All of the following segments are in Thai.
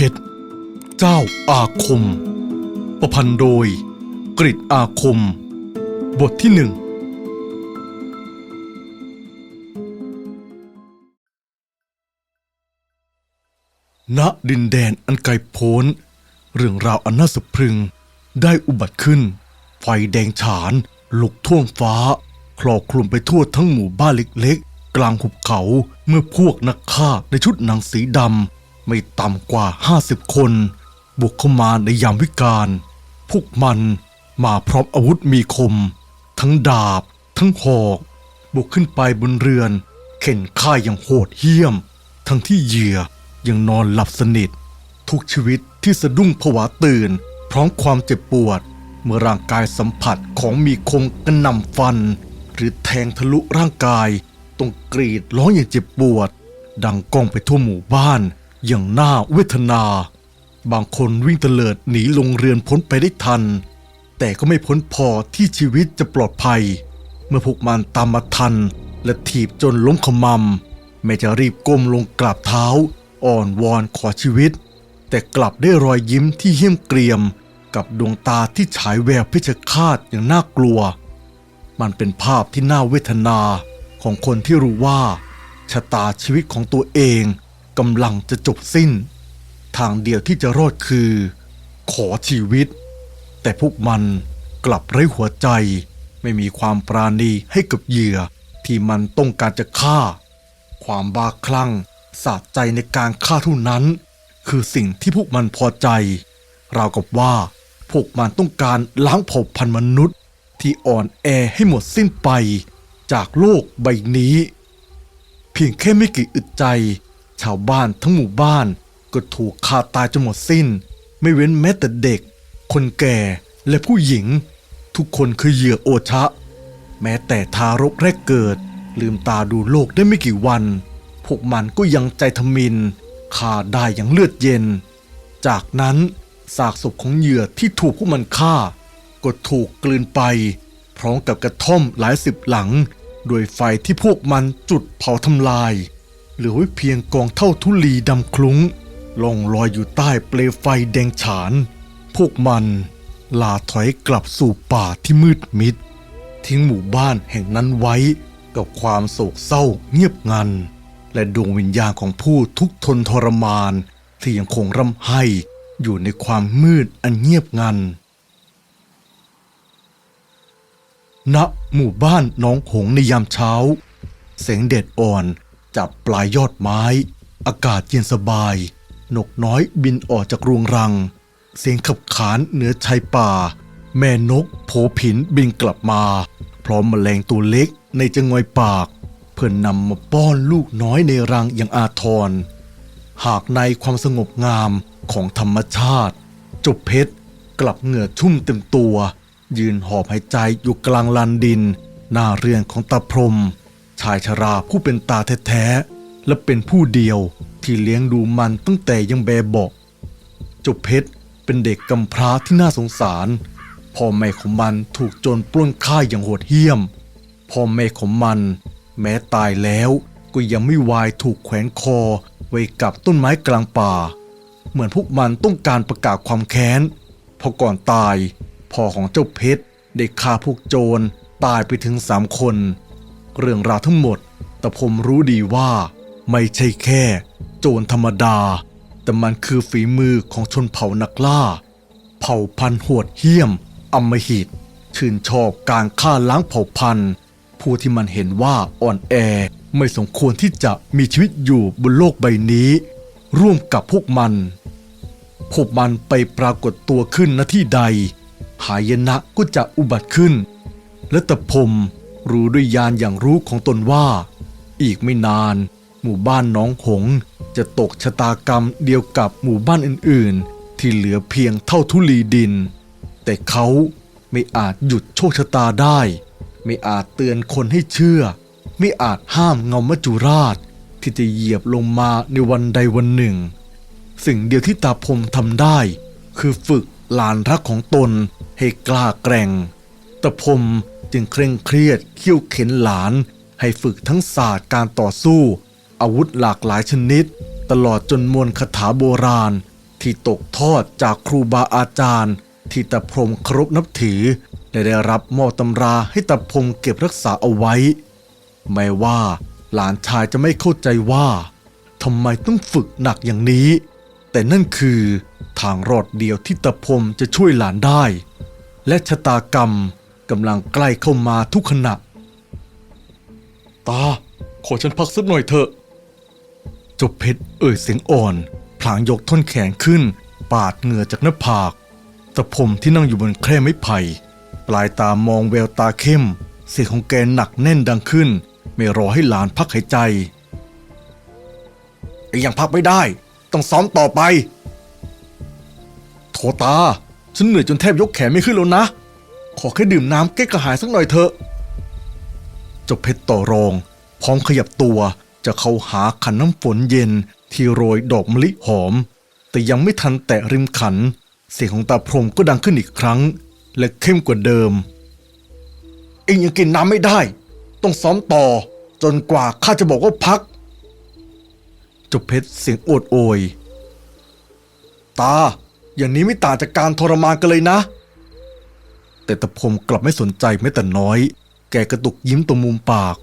เพชร เจ้าอาคม ประพันธ์โดย กริอาคม บทที่หนึ่งณดินแดนอันไกลโพ้น เรื่องราวอันน่าสะพรึง ได้อุบัติขึ้น ไฟแดงฉาน ลุกท่วมฟ้า คลอกคลุมไปทั่วทั้งหมู่บ้านเล็กๆ กลางหุบเขาเมื่อพวกนักฆ่าในชุดหนังสีดำ ไม่ต่ำกว่า50คน บุกเข้ามาในยามวิกาลพวกมันมาพร้อมอาวุธมีคม ทั้งดาบ ทั้งหอก บุกขึ้นไปบนเรือน เข็นฆ่าอย่างโหดเหี้ยม ทั้งที่เหยื่อยังนอนหลับสนิท ทุกชีวิตที่สะดุ้งผวาตื่น พร้อมความเจ็บปวด เมื่อร่างกายสัมผัสของมีคมกระหน่ำฟัน หรือแทงทะลุร่างกายต้องกรีดร้องอย่างเจ็บปวด ดังก้องไปทั่วหมู่บ้าน อย่างน่าเวทนา บางคนวิ่งเตลิดหนีลงเรือนพ้นไปได้ทัน แต่ก็ไม่พ้นพอที่ชีวิตจะปลอดภัย เมื่อพวกมันตามมาทัน และถีบจนล้มขมำแม้จะรีบก้มลงกราบเท้า อ่อนวอนขอชีวิต แต่กลับได้รอยยิ้มที่เหี้ยมเกรียม กับดวงตาที่ฉายแววเพชฆาตอย่างน่ากลัว มันเป็นภาพที่น่าเวทนาของคนที่รู้ว่าชะตาชีวิตของตัวเอง กำลังจะจบสิ้น ทางเดียวที่จะรอดคือ ขอชีวิต แต่พวกมันกลับไร้หัวใจ ไม่มีความปราณีให้กับเหยื่อที่มันต้องการจะฆ่า ความบ้าคลั่งสะใจในการฆ่าเท่านั้น คือสิ่งที่พวกมันพอใจ ราวกับว่า พวกมันต้องการล้างเผ่าพันธุ์มนุษย์ ที่อ่อนแอให้หมดสิ้นไป จากโลกใบนี้ เพียงแค่ไม่กี่อึดใจ ชาวบ้านทั้งหมู่บ้านก็ถูกฆ่าตายจนหมดสิ้น ไม่เว้นแม้แต่เด็ก คนแก่และผู้หญิง ทุกคนคือเหยื่อโอชะ แม้แต่ทารกแรกเกิด ลืมตาดูโลกได้ไม่กี่วัน พวกมันก็ยังใจทมินฆ่าได้อย่างเลือดเย็น จากนั้นซากศพของเหยื่อที่ถูกพวกมันฆ่า ก็ถูกกลืนไป พร้อมกับกระท่อมหลายสิบหลัง โดยไฟที่พวกมันจุดเผาทำลาย เหลือไว้เพียงกองเท่าทุลีดำคลุ้งล่องลอยอยู่ใต้เปลวไฟแดงฉาน พวกมันลาถอยกลับสู่ป่าที่มืดมิด ทิ้งหมู่บ้านแห่งนั้นไว้กับความโศกเศร้าเงียบงัน และดวงวิญญาณของผู้ทุกทนทรมาน ที่ยังคงร่ำไห้อยู่ในความมืดอันเงียบงันณหมู่บ้านน้องหงในยามเช้าแสงแดดอ่อน จับปลายยอดไม้ อากาศเย็นสบาย นกน้อยบินออกจากรวงรัง เสียงขับขานเหนือชายป่า แม่นกโผผินบินกลับมา พร้อมแมลงตัวเล็กในจงอยปาก เพื่อนนำมาป้อนลูกน้อยในรังอย่างอาทร หากในความสงบงามของธรรมชาติ จบเพชรกลับเหงื่อชุ่มเต็มตัว ยืนหอบหายใจอยู่กลางลานดิน หน้าเรือนของตาพรม ชายชราผู้เป็นตาแท้ๆและเป็นผู้เดียวที่เลี้ยงดูมันตั้งแต่ยังแบบเบาะจบเพชรเป็นเด็กกำพร้าที่น่าสงสารพ่อแม่ของมันถูกโจรปล้นฆ่าอย่างโหดเหี้ยมพ่อแม่ของมัน แม้ตายแล้วก็ยังไม่วายถูกแขวนคอไว้กับต้นไม้กลางป่า เหมือนพวกมันต้องการประกาศความแค้นพอก่อนตายพ่อของเจ้าเพชรได้ฆ่าพวกโจรตายไปถึงสามคน เรื่องราวทั้งหมด แต่ผมรู้ดีว่า ไม่ใช่แค่ โจรธรรมดา แต่มันคือฝีมือของชนเผ่านักล่า เผ่าพันธุ์โหดเหี้ยมอำมหิต ชื่นชอบการฆ่าล้างเผ่าพันธุ์ ผู้ที่มันเห็นว่าอ่อนแอไม่สมควรที่จะมีชีวิตอยู่บนโลกใบนี้ ร่วมกับพวกมันพวกมันไปปรากฏตัวขึ้นณที่ใด หายนะก็จะอุบัติขึ้น และตะพม รู้ด้วยญาณอย่างรู้ของตนว่า อีกไม่นาน หมู่บ้านน้องหงจะตกชะตากรรมเดียวกับหมู่บ้านอื่นๆ ที่เหลือเพียงเท่าทุลีดิน แต่เขาไม่อาจหยุดโชคชะตาได้ ไม่อาจเตือนคนให้เชื่อ ไม่อาจห้ามเงามัจจุราช ที่จะเหยียบลงมาในวันใดวันหนึ่ง สิ่งเดียวที่ตาพรมทำได้ คือฝึกหลานรักของตนให้กล้าแกร่งตะพรม จึงเคร่งเครียดเขี่ยวเข็นหลาน ให้ฝึกทั้งศาสตร์การต่อสู้ อาวุธหลากหลายชนิด ตลอดจนมนต์คาถาโบราณ ที่ตกทอดจากครูบาอาจารย์ ที่ตะพรมเคารพนับถือและได้รับมอบตำราให้ตะพรมเก็บรักษาเอาไว้แม้ว่าหลานชายจะไม่เข้าใจว่าทำไมต้องฝึกหนักอย่างนี้ แต่นั่นคือทางรอดเดียวที่ตะพรมจะช่วยหลานได้ และชะตากรรม กำลังใกล้เข้ามาทุกขณะ ตา ขอฉันพักสักหน่อยเถอะเจบเพชรเอ่ยเสียงอ่อน พลางยกท่อนแขนขึ้น ปาดเหงื่อจากหน้าผากตะพรมที่นั่งอยู่บนแคร่ไม้ไผ่ ปลายตามองแววตาเข้ม เสียงของแกหนักแน่นดังขึ้น ไม่รอให้หลานพักหายใจไอ้ยังพักไม่ได้ ต้องซ้อมต่อไปโถตา ฉันเหนื่อยจนแทบยกแขนไม่ขึ้นแล้วนะ ขอแค่ดื่มน้ำแก้กระหายสักหน่อยเถอะเจ้าเพชรต่อรอง พร้อมขยับตัวจะเข้าหาขันน้ำฝนเย็นที่โรยดอกมะลิหอม แต่ยังไม่ทันแตะริมขัน เสียงของตาพรหมก็ดังขึ้นอีกครั้ง และเข้มกว่าเดิม เองยังกินน้ำไม่ได้ ต้องซ้อมต่อ จนกว่าข้าจะบอกว่าพักเจ้าเพชรเสียงโอดโอย ตา อย่างนี้ไม่ต่างจากการทรมานกันเลยนะ แต่ตะพมกลับไม่สนใจแม้แต่น้อย แกกระตุกยิ้มตรงมุมปาก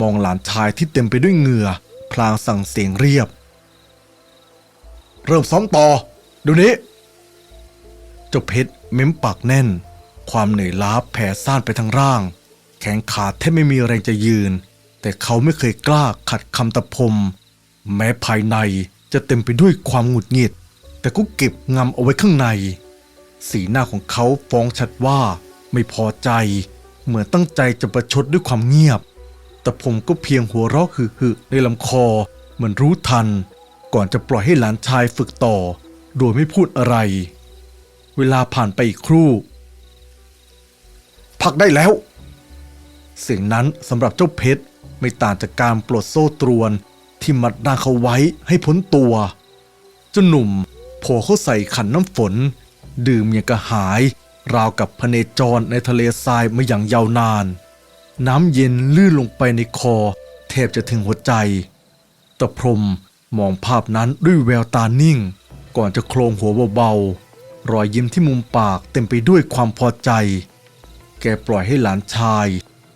มองหลานชายที่เต็มไปด้วยเหงื่อ พลางสั่งเสียงเรียบ เริ่มซ้อมต่อเดี๋ยวนี้เจ้าเพชรเม้มปากแน่น ความเหนื่อยล้าแผ่ซ่านไปทั้งร่าง แขนขาแทบไม่มีแรงจะยืน แต่เขาไม่เคยกล้าขัดคำตะพม แม้ภายในจะเต็มไปด้วยความหงุดหงิด แต่ก็เก็บงำเอาไว้ข้างใน สีหน้าของเขาฟ้องชัดว่า ไม่พอใจ เหมือนตั้งใจจะประชดด้วยความเงียบ แต่ผมก็เพียงหัวเราะหึๆในลำคอเหมือนรู้ทัน ก่อนจะปล่อยให้หลานชายฝึกต่อ โดยไม่พูดอะไร เวลาผ่านไปอีกครู่ พักได้แล้ว เสียงนั้นสำหรับเจ้าเพชรไม่ต่างจากการปลดโซ่ตรวนที่มัดนางเขาไว้ให้พ้นตัวเจ้าหนุ่มโผล่เข้าใส่ขันน้ำฝน ดื่มอย่างกระหาย ราวกับพเนจรในทะเลทรายมาอย่างยาวนาน น้ำเย็นลื่นลงไปในคอแทบจะถึงหัวใจ ตะพรมมองภาพนั้นด้วยแววตานิ่ง ก่อนจะโครงหัวเบาๆ รอยยิ้มที่มุมปากเต็มไปด้วยความพอใจ แกปล่อยให้หลานชาย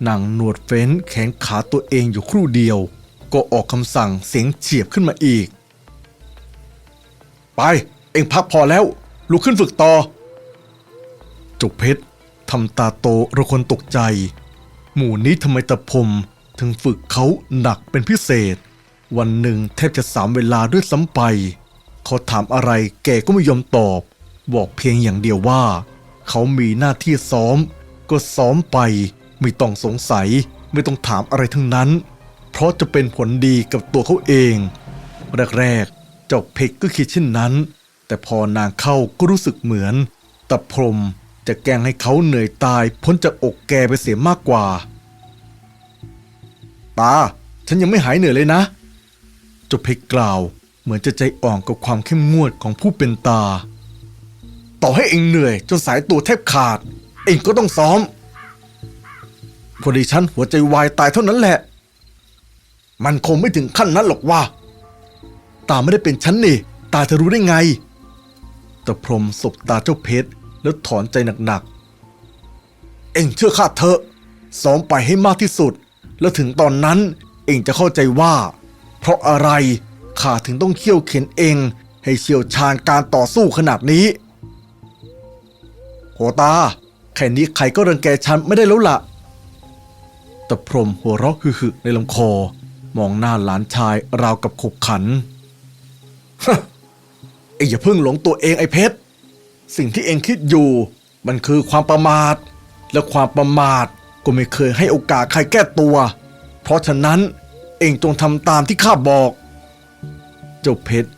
นั่งหนวดเฟ้นแขนขาตัวเองอยู่ครู่เดียว ก็ออกคำสั่งเสียงเฉียบขึ้นมาอีก ไป เอ็งพักพอแล้ว ลุกขึ้นฝึกต่อ จุกเพชรทำตาโตระคนตกใจ หมู่นี้ทำไมตะพมถึงฝึกเขาหนักเป็นพิเศษ วันหนึ่งแทบจะสามเวลาด้วยซ้ำไป เขาถามอะไรแกก็ไม่ยอมตอบ บอกเพียงอย่างเดียวว่า เขามีหน้าที่ซ้อม ก็ซ้อมไป ไม่ต้องสงสัย ไม่ต้องถามอะไรทั้งนั้น เพราะจะเป็นผลดีกับตัวเขาเอง แรกๆเจ้าเพกก็คิดเช่นนั้น แต่พอนางเข้าก็รู้สึกเหมือนตะพรม จะแกล้งให้เขาเหนื่อยตายพ้นจากอกแกไปเสียมากกว่า ตา ฉันยังไม่หายเหนื่อยเลยนะเจ้าเพกกล่าวเหมือนจะใจอ่อนกับความเข้มงวดของผู้เป็นตา ต่อให้เองเหนื่อย จนสายตัวแทบขาด เองก็ต้องซ้อม พอดีฉันหัวใจวายตายเท่านั้นแหละ มันคงไม่ถึงขั้นนั้นหรอกว่า ตาไม่ได้เป็นฉันนี่ ตาจะรู้ได้ไงตะพรมสบตาเจ้าเพชร แล้วถอนใจหนักๆ เอ็งเชื่อข้าเถอะซ้อมไปให้มากที่สุด แล้วถึงตอนนั้นเอ็งจะเข้าใจว่า เพราะอะไรข้าถึงต้องเขี่ยวเข็นเองให้เชี่ยวชาญการต่อสู้ขนาดนี้ โหตา แค่นี้ใครก็รังแกฉันไม่ได้แล้วล่ะตะพรมหัวเราะหึๆในลำคอ มองหน้าหลานชายราวกับขบขันเอ็งอย่าเพิ่งหลงตัวเองไอ้เพชร สิ่งที่เองคิดอยู่ มันคือความประมาท และความประมาทก็ไม่เคยให้โอกาสใครแก้ตัว เพราะฉะนั้นเองจงทำตามที่ข้าบอก เจ้าเพชร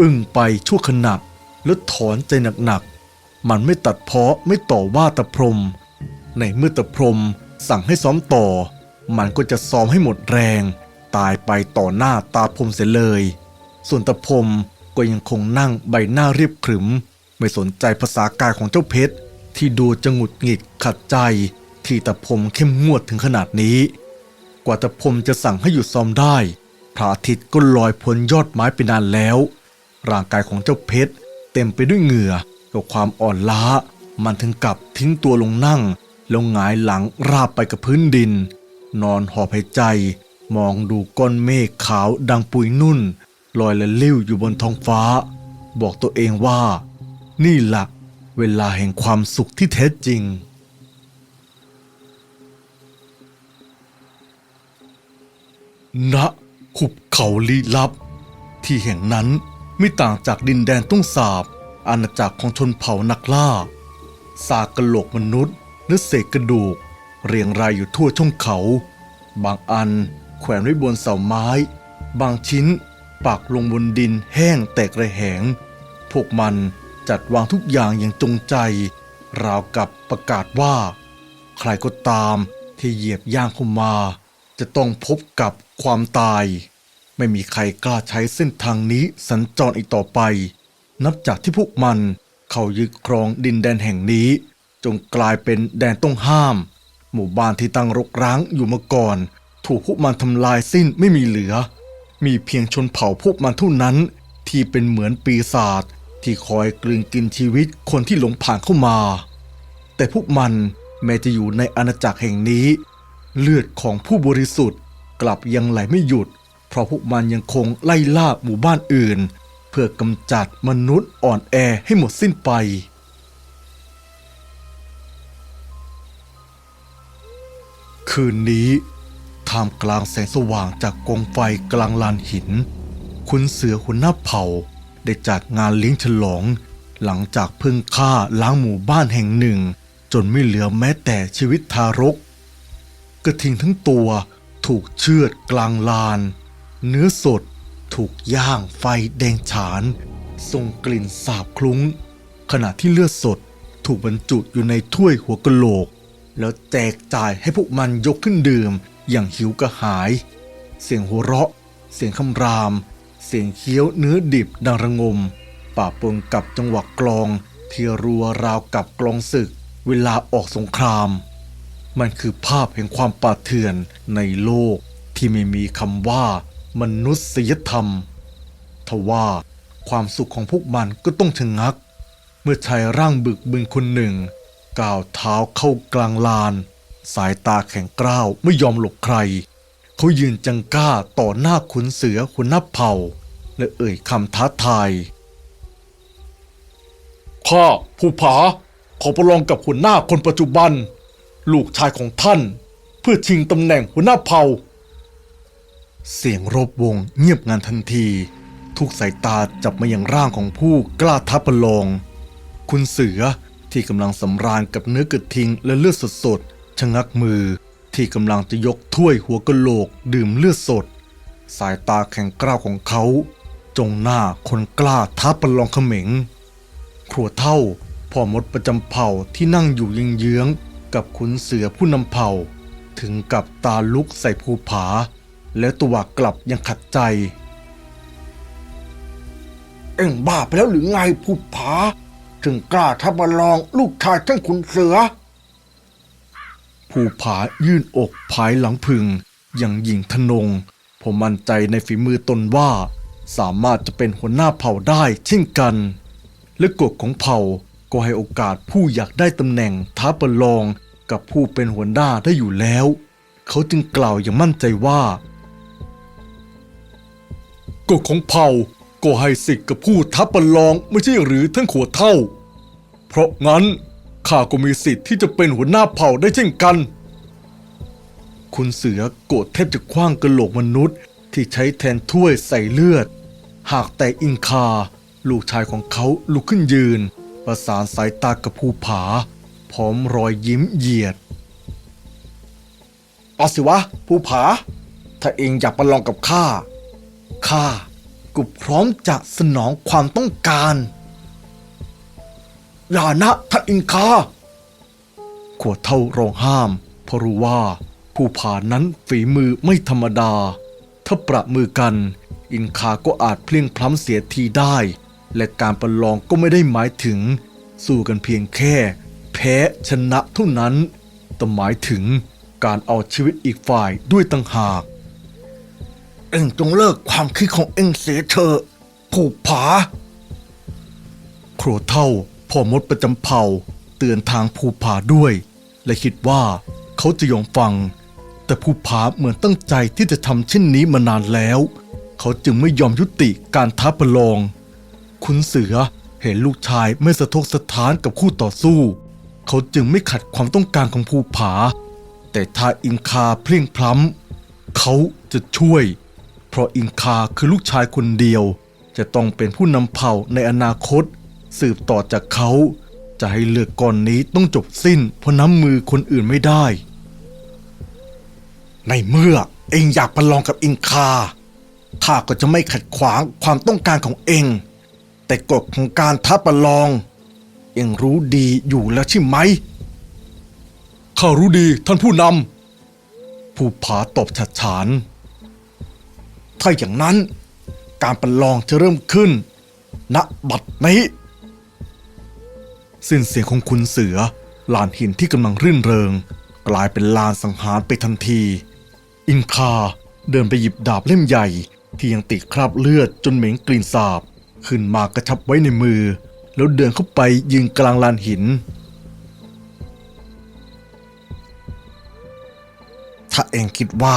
อึ้งไปชั่วขณะแล้วถอนใจหนักๆ มันไม่ตัดเพาะไม่ต่อว่าตะพรม ในเมื่อตะพรมสั่งให้ซ้อมต่อ มันก็จะซ้อมให้หมดแรง ตายไปต่อหน้าตาพรมเสียเลย ส่วนตะพรมก็ยังคงนั่งใบหน้าเรียบขรึม ไม่สนใจภาษากายของเจ้าเพชร ที่ดูจะหงุดหงิดขัดใจ ที่ตะพมเข้มงวดถึงขนาดนี้ กว่าตะพมจะสั่งให้หยุดซ้อมได้พระอาทิตย์ก็ลอยพ้นยอดไม้ไปนานแล้ว ร่างกายของเจ้าเพชร เต็มไปด้วยเหงื่อกับความอ่อนล้า มันถึงกับทิ้งตัวลงนั่งแล้วหงายหลังราบไปกับพื้นดิน นอนหอบหายใจ มองดูก้อนเมฆขาวดังปุยนุ่น ลอยละลิ้วอยู่บนท้องฟ้า บอกตัวเองว่า นี่หละ เวลาแห่งความสุขที่แท้จริง ณหุบเขาลี้ลับ ที่แห่งนั้นไม่ต่างจากดินแดนตุ้งสาบ อาณาจักรของชนเผ่านักล่า ซากกระโหลกมนุษย์หรือเศษกระดูก เรียงรายอยู่ทั่วช่องเขา บางอันแขวนไว้บนเสาไม้ บางชิ้นปักลงบนดินแห้งแตกระแหง พวกมัน จัดวางทุกอย่างอย่างจงใจ ราวกับประกาศว่า ใครก็ตามที่เหยียบย่างเข้ามา จะต้องพบกับความตาย ไม่มีใครกล้าใช้เส้นทางนี้สัญจรอีกต่อไป นับจากที่พวกมันเข้ายึดครองดินแดนแห่งนี้ จงกลายเป็นแดนต้องห้าม หมู่บ้านที่ตั้งรกร้างอยู่มาก่อน ถูกพวกมันทำลายสิ้นไม่มีเหลือ มีเพียงชนเผ่าพวกมันเท่านั้นที่เป็นเหมือนปีศาจ ที่คอยกลืนกินชีวิตคนที่หลงผ่านเข้ามา แต่พวกมันแม้จะอยู่ในอาณาจักรแห่งนี้ เลือดของผู้บริสุทธิ์กลับยังไหลไม่หยุด เพราะพวกมันยังคงไล่ล่าหมู่บ้านอื่น เพื่อกำจัดมนุษย์อ่อนแอให้หมดสิ้นไปคืนนี้ท่ามกลางแสงสว่างจากกองไฟกลางลานหิน คุณเสือหัวหน้าเผ่า ได้จัดงานเลี้ยงฉลอง หลังจากเพิ่งฆ่าล้างหมู่บ้านแห่งหนึ่ง จนไม่เหลือแม้แต่ชีวิตทารก กระทิงทั้งตัวถูกเชือดกลางลาน เนื้อสดถูกย่างไฟแดงฉานส่งกลิ่นสาบคลุ้ง ขณะที่เลือดสดถูกบรรจุอยู่ในถ้วยหัวกะโหลก แล้วแจกจ่ายให้พวกมันยกขึ้นดื่มอย่างหิวกระหาย เสียงหัวเราะ เสียงคำราม เสียงเคี้ยวเนื้อดิบดังระงมป่าปนกับจังหวะกลอง ที่รัวราวกับกลองศึก เวลาออกสงคราม มันคือภาพแห่งความป่าเถื่อนในโลกที่ไม่มีคำว่ามนุษยธรรม ทว่าความสุขของพวกมันก็ต้องชะงัก เมื่อชายร่างบึกบึนคนหนึ่งก้าวเท้าเข้ากลางลาน สายตาแข็งกร้าวไม่ยอมหลบใคร เขายืนจังก้าต่อหน้าขุนเสือขุนนับเผ่า และเอ่ยคำท้าทายข้าผู้ผาขอประลองกับหัวหน้าคนปัจจุบัน ลูกชายของท่าน เพื่อชิงตำแหน่งหัวหน้าเผ่า เสียงรบวงเงียบงันทันที ทุกสายตาจับมาอย่างร่างของผู้กล้าท้าประลอง คุณเสือที่กำลังสำราญกับเนื้อกระทิงและเลือดสดๆชะงักมือ ที่กำลังจะยกถ้วยหัวกะโหลกดื่มเลือดสด สายตาแข็งกร้าวของเขา จงหน้าคนกล้าท้าประลองเขม็ง ครัวเท่าพ่อมดประจำเผ่าที่นั่งอยู่เยื้องกับขุนเสือผู้นำเผ่า ถึงกับตาลุกใส่ภูผา แล้วตัวกลับยังขัดใจ เอ็งบ้าไปแล้วหรือไงผู้ผา ถึงกล้าท้าประลองลูกชายท่านขุนเสือ ภูผายื่นอกภายหลังพึง อย่างหญิงทนง ผมมั่นใจในฝีมือตนว่า สามารถจะเป็นหัวหน้าเผ่าได้เช่นกัน และกฎของเผ่าก็ให้โอกาสผู้อยากได้ตำแหน่งท้าประลองกับผู้เป็นหัวหน้าได้อยู่แล้ว เขาจึงกล่าวอย่างมั่นใจว่ากฎของเผ่าก็ให้สิทธิ์กับผู้ท้าประลองไม่ใช่หรือท่านขัวเท่า เพราะงั้น ข้าก็มีสิทธิ์ที่จะเป็นหัวหน้าเผ่าได้เช่นกัน คุณเสือโกรธแทบจะคว้างกระโหลกมนุษย์ที่ใช้แทนถ้วยใส่เลือด หากแต่อิงคา ลูกชายของเขาลุกขึ้นยืน ประสานสายตากับภูผา พร้อมรอยยิ้มเหยียดเอาสิวะผู้ผา ถ้าเองอยากประลองกับข้า ข้าก็พร้อมจะสนองความต้องการ อย่านะท่านอินคาขวดเท่าร้องห้ามเพราะรู้ว่า ผู้ผานั้นฝีมือไม่ธรรมดา ถ้าประมือกัน อินคาก็อาจเพลียงพล้ำเสียทีได้ และการประลองก็ไม่ได้หมายถึง สู้กันเพียงแค่ แพ้ชนะเท่านั้น แต่หมายถึงการเอาชีวิตอีกฝ่ายด้วยต่างหากเอ็งจงเลิกความคิดของเอ็งเสียเถอะผู้ผา ครัวเท่า พ่อมดประจำเผ่าเตือนทางภูผาด้วย และคิดว่าเขาจะยอมฟัง แต่ภูผาเหมือนตั้งใจที่จะทำเช่นนี้มานานแล้ว เขาจึงไม่ยอมยุติการท้าประลอง คุณเสือเห็นลูกชายไม่สะทกสะท้านกับคู่ต่อสู้ เขาจึงไม่ขัดความต้องการของภูผา แต่ถ้าอิงคาเพลียงพล้ำเขาจะช่วย เพราะอิงคาคือลูกชายคนเดียว จะต้องเป็นผู้นำเผ่าในอนาคต สืบต่อจากเขา จะให้เลือกก่อนนี้ต้องจบสิ้น เพราะน้ำมือคนอื่นไม่ได้ ในเมื่อเองอยากประลองกับอิงคาข้าก็จะไม่ขัดขวางความต้องการของเอง แต่กฎของการท้าประลอง เองรู้ดีอยู่แล้วใช่ไหมข้ารู้ดีท่านผู้นำผู้ผาตอบฉัดฉาน ถ้าอย่างนั้น การประลองจะเริ่มขึ้นณบัดนี้ สิ้นเสียงของคุณเสือ ลานหินที่กำลังรื่นเริง กลายเป็นลานสังหารไปทันที อินคาเดินไปหยิบดาบเล่มใหญ่ ที่ยังติดคราบเลือดจนเหม็นกลิ่นสาบ ขึ้นมากระชับไว้ในมือ แล้วเดินเข้าไปยืนกลางลานหินถ้าเองคิดว่า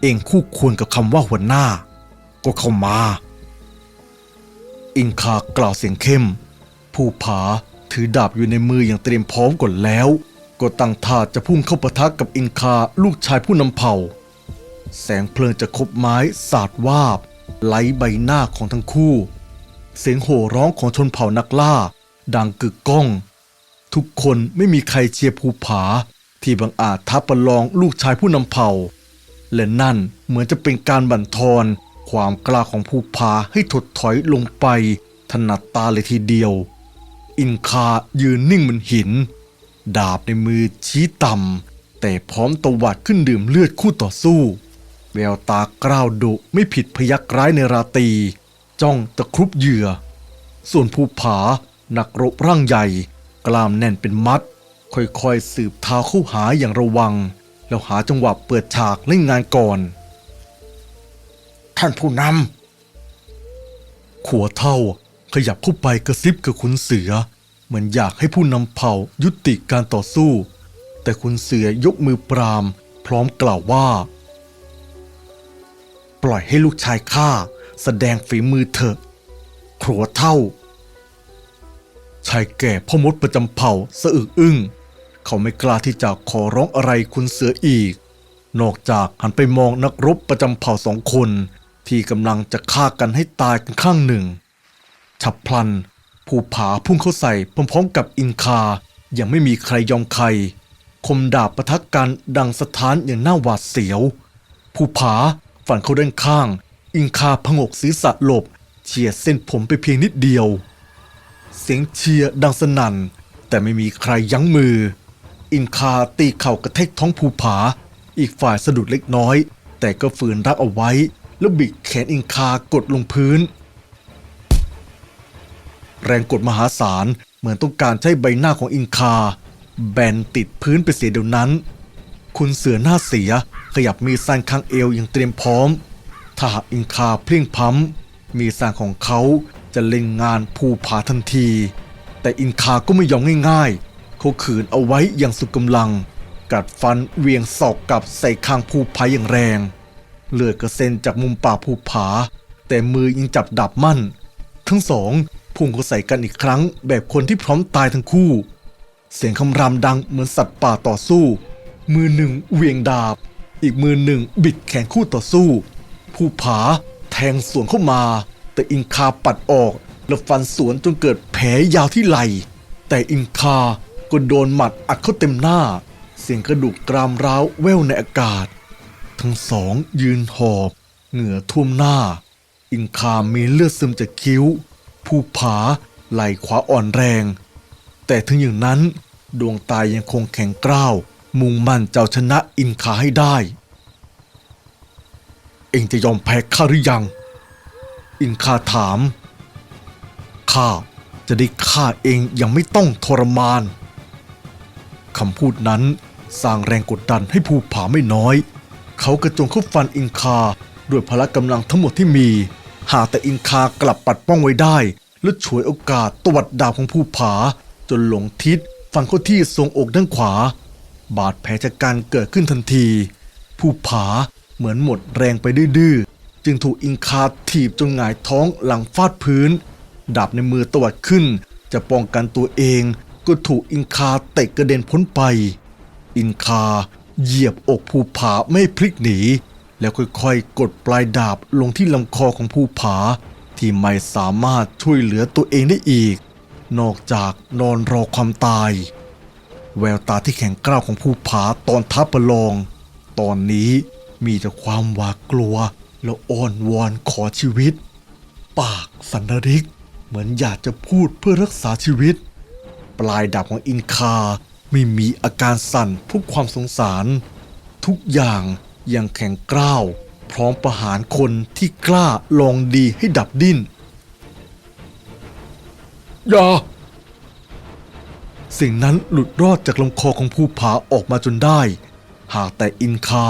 เองคู่ควรกับคำว่าหัวหน้า ก็เข้ามา อิงคากล่าวเสียงเข้ม ผู้ผา ถือดาบอยู่ในมืออย่างเตรียมพร้อมก่อนแล้ว ก็ตั้งท่าจะพุ่งเข้าปะทะกับอิงคาลูกชายผู้นำเผ่า แสงเพลิงจากคบไม้สาดวาบไหลใบหน้าของทั้งคู่ เสียงโห่ร้องของชนเผ่านักล่า ดังกึกก้อง ทุกคนไม่มีใครเชียร์ภูผา ที่บังอาจท้าประลองลูกชายผู้นำเผ่า และนั่นเหมือนจะเป็นการบั่นทอน ความกล้าของภูผาให้ถดถอยลงไปถนัดตาเลยทีเดียว อินคายืนนิ่งเหมือนหิน ดาบในมือชี้ต่ำแต่พร้อมตวัดขึ้นดื่มเลือดคู่ต่อสู้ แววตากร้าวดุไม่ผิดพยักร้ายในราตี จ้องตะครุบเหยื่อ ส่วนภูผานักรบร่างใหญ่ กล้ามแน่นเป็นมัด ค่อยๆสืบเท้าเข้าหาอย่างระวัง แล้วหาจังหวะเปิดฉากเล่นงานก่อน ท่านผู้นำขัวเท่าขยับเข้าไปกระซิบกับขุนเสือ เหมือนอยากให้ผู้นำเผ่ายุติการต่อสู้ แต่ขุนเสือยกมือปราม พร้อมกล่าวว่า ปล่อยให้ลูกชายข้าแสดงฝีมือเถอะขัวเท่า ชายแก่พ่อมดประจำเผ่าสะอึกอึ้ง เขาไม่กล้าที่จะขอร้องอะไรคุณเสืออีก นอกจากหันไปมองนักรบประจำเผ่าสองคน ที่กำลังจะฆ่ากันให้ตายกันข้างหนึ่ง ฉับพลัน ภูผาพุ่งเข้าใส่พร้อมๆกับอินคา ยังไม่มีใครยอมใคร คมดาบประทักกันดังสถานอย่างน่าหวาดเสียว ภูผาฝันเข้าด้านข้าง อิงคาพงกศีรษะหลบเฉียดเส้นผมไปเพียงนิดเดียว เสียงเชียร์ดังสนั่น แต่ไม่มีใครยั้งมือ อินคาตีเข่ากระแทกท้องภูผา อีกฝ่ายสะดุดเล็กน้อย แต่ก็ฝืนรับเอาไว้ แล้วบิดแขนอินคากดลงพื้น แรงกดมหาศาล เหมือนต้องการใช้ใบหน้าของอินคา แบนติดพื้นไปเสียเดี๋ยวนั้น คุณเสือหน้าเสียขยับมีสั้นข้างเอวอย่างเตรียมพร้อม ถ้าหากอินคาเพลียงพ้ำมีสั้นของเขาจะเล่นงานภูผาทันที แต่อินคาก็ไม่ยอมง่ายๆ เขาขืนเอาไว้อย่างสุดกำลัง กัดฟันเวียงศอกกลับใส่คางภูผาอย่างแรง เลือดกระเซ็นจากมุมปากภูผา แต่มือยังจับดับมั่น ทั้งสอง พุ่งเข้าใส่กันอีกครั้ง แบบคนที่พร้อมตายทั้งคู่ เสียงคำรามดังเหมือนสัตว์ป่าต่อสู้ มือหนึ่งเวียงดาบ อีกมือหนึ่งบิดแขนคู่ต่อสู้ ผู้ผาแทงสวนเข้ามา แต่อิงคาปัดออกแล้วฟันสวนจนเกิดแผลยาวที่ไหล่แต่อิงคาก็โดนหมัดอัดเข้าเต็มหน้า เสียงกระดูกกรามร้าวแว่วในอากาศ ทั้งสองยืนหอบ เหงื่อท่วมหน้า อิงคามีเลือดซึมจากคิ้ว ผู้ผาไหล่ขวาอ่อนแรง แต่ถึงอย่างนั้นดวงตายังคงแข็งกร้าว มุ่งมั่นเจ้าชนะอินคาให้ได้ เองจะยอมแพ้ข้าหรือยัง อินคาถาม ข้าจะได้ฆ่าเองยังไม่ต้องทรมานคำพูดนั้นสร้างแรงกดดันให้ภูผาไม่น้อย เขากระโจนเข้าฟันอินคาด้วยพละกำลังทั้งหมดที่มี หากแต่อินคากลับปัดป้องไว้ได้ และฉวยโอกาสตวัดดาบของผู้ผา จนหลงทิศฟันเข้าที่ทรงอกด้านขวา บาดแผลจากการเกิดขึ้นทันทีผู้ผาเหมือนหมดแรงไปดื้อจึงถูกอิงคาถีบจนหงายท้องหลังฟาดพื้น ดาบในมือตวัดขึ้น จะป้องกันตัวเองก็ถูกอิงคาเตะกระเด็นพ้นไป อินคาเหยียบอกภูผาไม่พลิกหนี แล้วค่อยๆ กดปลายดาบลงที่ลำคอของภูผา ที่ไม่สามารถช่วยเหลือตัวเองได้อีก นอกจากนอนรอความตาย แววตาที่แข็งกร้าวของภูผาตอนทับประลอง ตอนนี้มีแต่ความหวาดกลัวและอ้อนวอนขอชีวิต ปากสันนริก เหมือนอยากจะพูดเพื่อรักษาชีวิต ปลายดาบของอินคาไม่มีอาการสั่นเพุกความสงสาร ทุกอย่าง ยังแข็งกร้าว พร้อมประหารคนที่กล้าลองดีให้ดับดิ้นอย่าสิ่งนั้นหลุดรอดจากลำคอของผู้ผาออกมาจนได้ หากแต่อินคา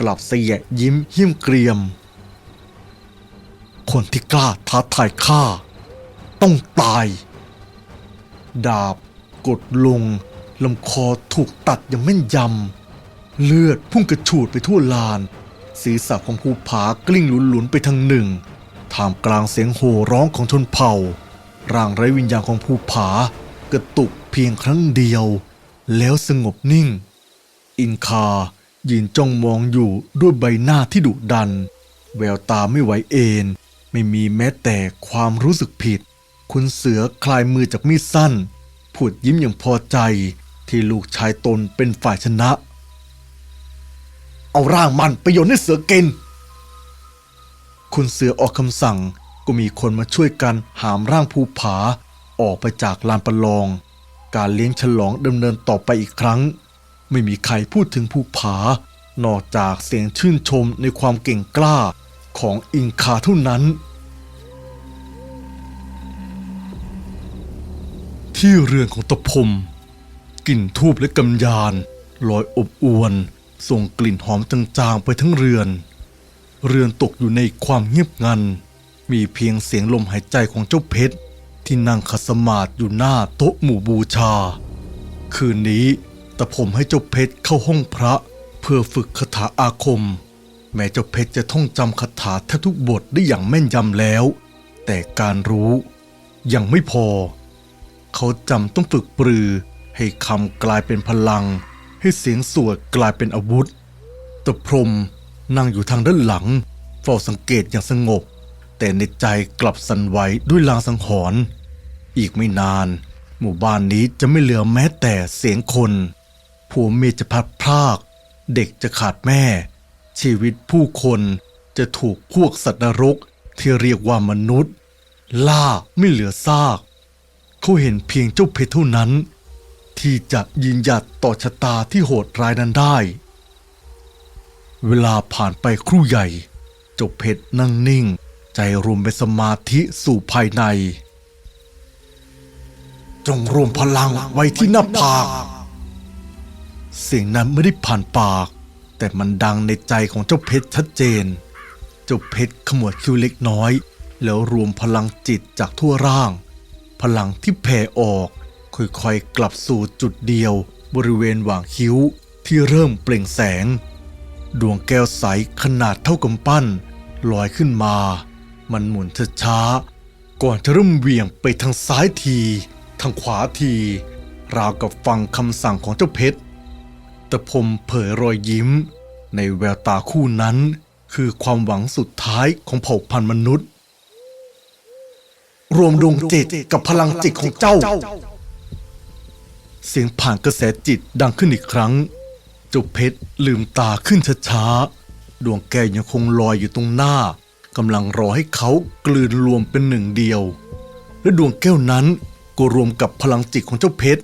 กลับเสียยิ้มเหี้ยมเกรียม คนที่กล้าท้าทายข้าต้องตาย ดาบกดลงลำคอถูกตัดอย่างแม่นยำ เลือดพุ่งกระฉูดไปทั่วลาน ศีรษะของภูผากลิ้งหลุนๆไปทางหนึ่งท่ามกลางเสียงโห่ร้องของชนเผ่า ร่างไร้วิญญาณของภูผากระตุกเพียงครั้งเดียว แล้วสงบนิ่ง อินคายืนจ้องมองอยู่ด้วยใบหน้าที่ดุดัน แววตาไม่ไหวเอนไม่มีแม้แต่ความรู้สึกผิด คุณเสือคลายมือจากมีดสั้นผุดยิ้มอย่างพอใจที่ลูกชายตนเป็นฝ่ายชนะ เอาร่างมันไปโยนให้เสือกิน คุณเสือออกคำสั่งก็มีคนมาช่วยกันหามร่างภูผา ออกไปจากลานประลอง การเลี้ยงฉลองดำเนินต่อไปอีกครั้ง ไม่มีใครพูดถึงภูผา นอกจากเสียงชื่นชมในความเก่งกล้าของอิงคาเท่านั้น ที่เรือนของตะพมกลิ่นทูบและกำยานลอยอบอวน ส่งกลิ่นหอมจางๆไปทั้งเรือน เรือนตกอยู่ในความเงียบงัน มีเพียงเสียงลมหายใจของเจ้าเพชร ที่นั่งขัสมาธิอยู่หน้าโต๊ะหมู่บูชา คืนนี้ตะผมให้เจ้าเพชรเข้าห้องพระ เพื่อฝึกคาถาอาคม แม้เจ้าเพชรจะท่องจำคาถาแทบทุกบทได้อย่างแม่นยำแล้ว แต่การรู้ยังไม่พอ เขาจำต้องฝึกปรือให้คำกลายเป็นพลัง ให้เสียงสวดกลายเป็นอาวุธตะพรมนั่งอยู่ทางด้านหลังเฝ้าสังเกตอย่างสงบ แต่ในใจกลับสั่นไหวด้วยลางสังหรณ์อีกไม่นาน หมู่บ้านนี้จะไม่เหลือแม้แต่เสียงคนผัวเมียจะพัดพราก เด็กจะขาดแม่ ชีวิตผู้คนจะถูกพวกสัตว์นรกที่เรียกว่ามนุษย์ ล่าไม่เหลือซาก เขาเห็นเพียงเจ้าเพชรเท่านั้น ที่จะยืนหยัดต่อชะตาที่โหดร้ายนั้นได้ เวลาผ่านไปครู่ใหญ่ เจ้าเพชรนั่งนิ่ง ใจรวมเป็นสมาธิสู่ภายใน จงรวมพลังไว้ที่หน้าผากเสียงนั้นไม่ได้ผ่านปาก แต่มันดังในใจของเจ้าเพชรชัดเจน เจ้าเพชรขมวดคิ้วเล็กน้อย แล้วรวมพลังจิตจากทั่วร่าง พลังที่แผ่ออก ค่อยๆ กลับสู่จุดเดียว บริเวณหว่างคิ้วที่เริ่มเปล่งแสง ดวงแก้วใสขนาดเท่ากำปั้นลอยขึ้นมา มันหมุนช้าๆก่อนจะเริ่มเวี่ยงไปทางซ้ายที ทางขวาที ราวกับฟังคำสั่งของเจ้าเพชรแต่ผมเผยรอยยิ้ม ในแววตาคู่นั้น คือความหวังสุดท้ายของเผ่าพันธุ์มนุษย์ รวมดวงจิตกับพลังจิตของเจ้า เสียงผ่านกระแสจิตดังขึ้นอีกครั้ง เจ้าเพชรลืมตาขึ้นช้าๆ ดวงแก้วยังคงลอยอยู่ตรงหน้ากำลังรอให้เขากลืนรวมเป็นหนึ่งเดียว และดวงแก้วนั้นก็รวมกับพลังจิตของเจ้าเพชร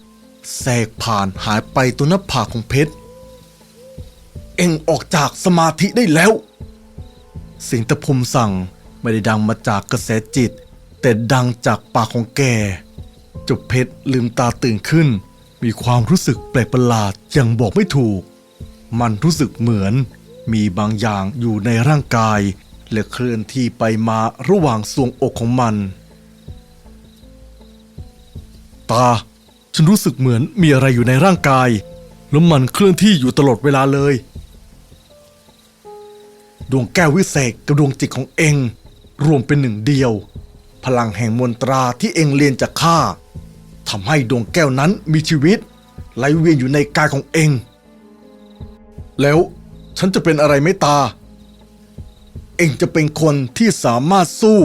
แทรกผ่านหายไปตัวหน้าผากของเพชร เอ็งออกจากสมาธิได้แล้วเสียงตะพมสั่งไม่ได้ดังมาจากกระแสจิต แต่ดังจากปากของแกเจ้าเพชรลืมตาตื่นขึ้น มีความรู้สึกแปลกประหลาดยังบอกไม่ถูก มันรู้สึกเหมือน มีบางอย่างอยู่ในร่างกาย และเคลื่อนที่ไปมาระหว่างทรวงอกของมัน ตา ฉันรู้สึกเหมือนมีอะไรอยู่ในร่างกาย แล้วมันเคลื่อนที่อยู่ตลอดเวลาเลย ดวงแก้ววิเศษกับดวงจิตของเอง รวมเป็นหนึ่งเดียว พลังแห่งมนตราที่เองเรียนจากข้า ทำให้ดวงแก้วนั้นมีชีวิตไหลเวียนอยู่ในกายของเอง แล้วฉันจะเป็นอะไรไม่ตา เองจะเป็นคนที่สามารถสู้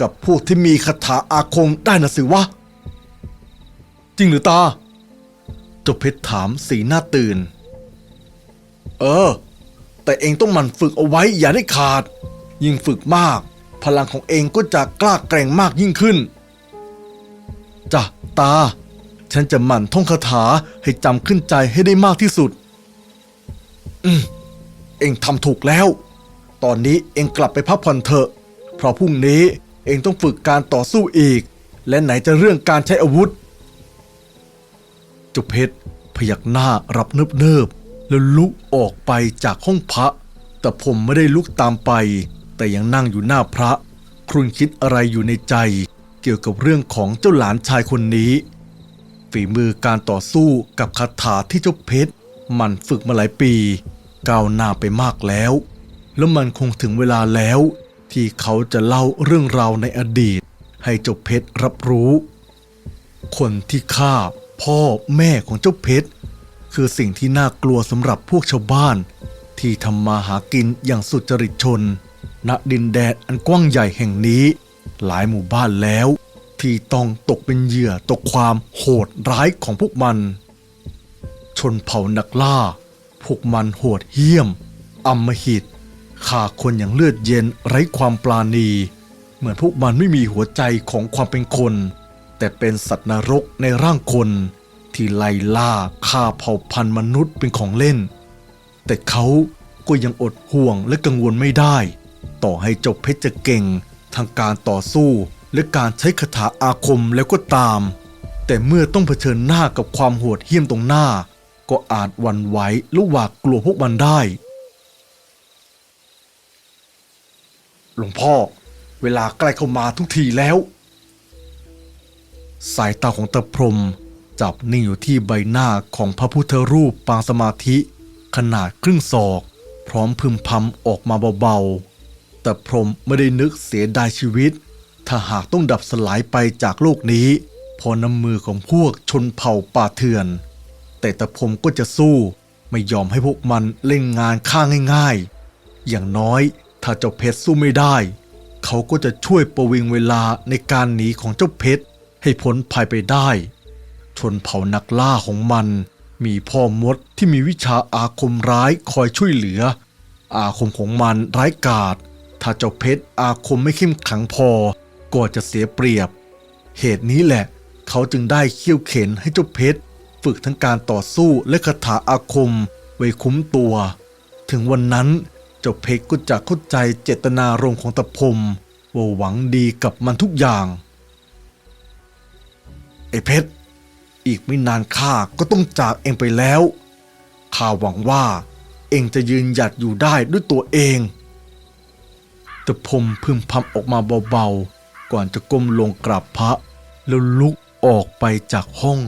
กับพวกที่มีคาถาอาคมได้นะสิวะ จริงหรือตาเจ้าเพชรถามสีหน้าตื่น เออ แต่เองต้องหมั่นฝึกเอาไว้อย่าได้ขาด ยิ่งฝึกมาก พลังของเองก็จะกล้าแกร่งมากยิ่งขึ้น ตา ฉันจะหมั่นท่องคาถาให้จำขึ้นใจให้ได้มากที่สุด อืม เองทำถูกแล้ว ตอนนี้เองกลับไปพักผ่อนเถอะ เพราะพรุ่งนี้เองต้องฝึกการต่อสู้อีก และไหนจะเรื่องการใช้อาวุธจ้าเพชรพยักหน้ารับเนิบเนิบๆแล้วลุกออกไปจากห้องพระ แต่ผมไม่ได้ลุกตามไป แต่ยังนั่งอยู่หน้าพระ ครุ่นคิดอะไรอยู่ในใจ เกี่ยวกับเรื่องของเจ้าหลานชายคนนี้ ฝีมือการต่อสู้กับคาถาที่เจ้าเพชร มันฝึกมาหลายปีก้าวหน้าไปมากแล้ว แล้วมันคงถึงเวลาแล้ว ที่เขาจะเล่าเรื่องราวในอดีต ให้เจ้าเพชรรับรู้ คนที่ฆ่าพ่อแม่ของเจ้าเพชร คือสิ่งที่น่ากลัวสำหรับพวกชาวบ้าน ที่ทำมาหากินอย่างสุจริตชนณดินแดนอันกว้างใหญ่แห่งนี้ หลายหมู่บ้านแล้ว ที่ต้องตกเป็นเหยื่อต่อความโหดร้ายของพวกมัน ชนเผ่านักล่า พวกมันโหดเหี้ยมอำมหิตฆ่าคนอย่างเลือดเย็นไร้ความปราณี เหมือนพวกมันไม่มีหัวใจของความเป็นคน แต่เป็นสัตว์นรกในร่างคน ที่ไล่ล่าฆ่าเผ่าพันธุ์มนุษย์เป็นของเล่น แต่เขาก็ยังอดห่วงและกังวลไม่ได้ ต่อให้เจ้าเพชรจะเก่ง ทางการต่อสู้และการใช้คาถาอาคมแล้วก็ตาม แต่เมื่อต้องเผชิญหน้ากับความโหดเหี้ยมตรงหน้า ก็อาจวันไหวหรือหวาดกลัวพวกมันได้ หลวงพ่อ เวลาใกล้เข้ามาทุกทีแล้ว สายตาของตะพรมจับนิ่งอยู่ที่ใบหน้าของพระพุทธรูปปางสมาธิ ขนาดครึ่งศอก พร้อมพึมพำออกมาเบาๆ แต่พรมไม่ได้นึกเสียดายชีวิต ถ้าหากต้องดับสลายไปจากโลกนี้ พอน้ำมือของพวกชนเผ่าป่าเถื่อน แต่ตะพรมก็จะสู้ไม่ยอมให้พวกมันเล่นงานข้างง่ายๆ อย่างน้อยถ้าเจ้าเพชรสู้ไม่ได้ เขาก็จะช่วยประวิงเวลาในการหนีของเจ้าเพชรให้พ้นภัยไปได้ ชนเผ่านักล่าของมัน มีพ่อมดที่มีวิชาอาคมร้ายคอยช่วยเหลือ อาคมของมันร้ายกาจ ถ้าเจ้าเพชรอาคมไม่เข้มข็งพอ ก็จะเสียเปรียบ เหตุนี้แหละ เขาจึงได้เขี่ยวเข็นให้เจ้าเพชรฝึกทั้งการต่อสู้และคาถาอาคมไว้คุ้มตัว ถึงวันนั้นเจ้าเพชรก็จะเข้าใจเจตนารมณ์ของตะพมว่าหวังดีกับมันทุกอย่าง ไอ้เพชรอีกไม่นานข้าก็ต้องจากเองไปแล้วข้าหวังว่าเองจะยืนหยัดอยู่ได้ด้วยตัวเอง แต่พมพึมพำออกมาเบาๆ ก่อนจะก้มลงกราบพระ แล้วลุกออกไปจากห้อง